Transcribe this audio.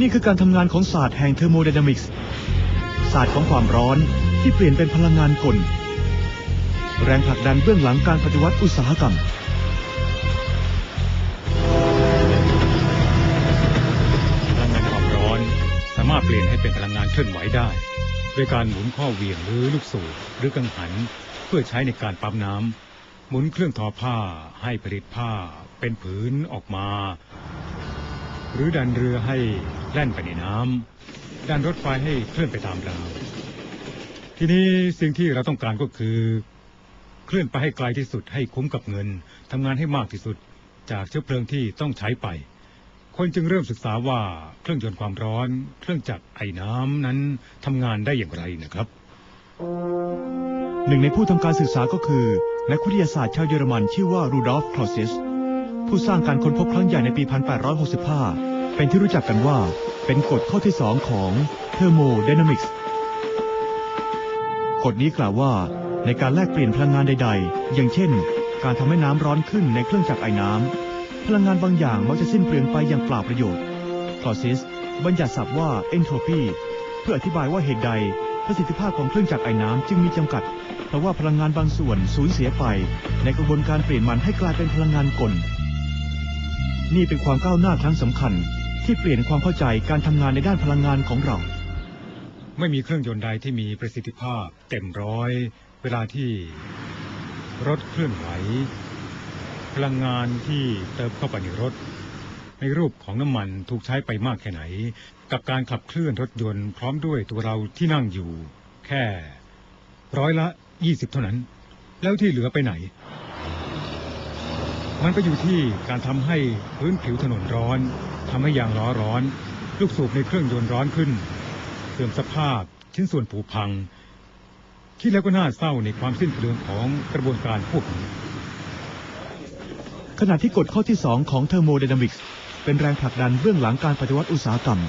นี่คือการทำงานของศาสตร์แห่งเทอร์โมไดนามิกส์ศาสตร์ของความร้อนที่เปลี่ยนเป็นพลังงานกล แรงผลักดันเบื้องหลังการปฏิวัติอุตสาหกรรม พลังงานความร้อน สามารถเปลี่ยนให้เป็นพลังงานเคลื่อนไหวได้ โดยการหมุนข้อเหวี่ยงหรือลูกสูบหรือกังหัน เพื่อใช้ในการปั๊มน้ำหมุนเครื่องทอผ้าให้ผลิตผ้าเป็นผืนออกมา หรือดันเรือให้แล่นไปในน้ำดันรถไฟให้เคลื่อนไปตามรางทีนี้สิ่งที่เราต้องการก็คือ เคลื่อนไปให้ไกลที่สุดให้คุ้มกับเงินทำงานให้มากที่สุด จากเชื้อเพลิงที่ต้องใช้ไป คนจึงเริ่มศึกษาว่าเครื่องยนต์ความร้อน เครื่องจักรไอ้น้ำนั้นทำงานได้อย่างไรนะครับ หนึ่งในผู้ทำการศึกษาก็คือนักวิทยาศาสตร์ชาวเยอรมันชื่อว่ารูดอล์ฟคลอเซสผู้สร้างการค้นพบครั้งใหญ่ในปี 1865 เป็นที่รู้จักกันว่าเป็นกฎข้อที่2ของเทอร์โมไดนามิกส์กฎนี้กล่าวว่าในการแลกเปลี่ยนพลังงานใด ๆ อย่างเช่น การทำให้น้ำร้อนขึ้นในเครื่องจักรไอ้น้ำ พลังงานบางอย่างมักจะสิ้นเปลืองไปอย่างเปล่าประโยชน์คลอเซสบัญญัติศัพท์ว่าเอนโทรปีเพื่ออธิบายว่าเหตุใดประสิทธิภาพของเครื่องจักรไอ้น้ำจึงมีจำกัด เพราะว่าพลังงานบางส่วนสูญเสียไป ในกระบวนการเปลี่ยนมันให้กลายเป็นพลังงานกล นี่เป็นความก้าวหน้าครั้งสำคัญ ที่เปลี่ยนความเข้าใจการทำงานในด้านพลังงานของเรา ไม่มีเครื่องยนต์ใดที่มีประสิทธิภาพเต็มร้อย เวลาที่รถเคลื่อนไหว พลังงานที่เติมเข้าไปในรถ ในรูปของน้ำมันถูกใช้ไปมากแค่ไหน กับการขับเคลื่อนรถยนต์พร้อมด้วยตัวเราที่นั่งอยู่ แค่ร้อยละยี่สิบเท่านั้น แล้วที่เหลือไปไหน มันก็อยู่ที่การทำให้พื้นผิวถนนร้อน ทำให้ยางล้อร้อน ลูกสูบในเครื่องยนต์ร้อนขึ้น เสื่อมสภาพ ชิ้นส่วนผุพัง คิดแล้วก็น่าเศร้าในความสิ้นเปลืองของกระบวนการพวกนี้ขณะที่กฎข้อที่ 2 ของเทอร์โมไดนามิกส์เป็นแรงผลักดันเบื้องหลังการปฏิวัติอุตสาหกรรม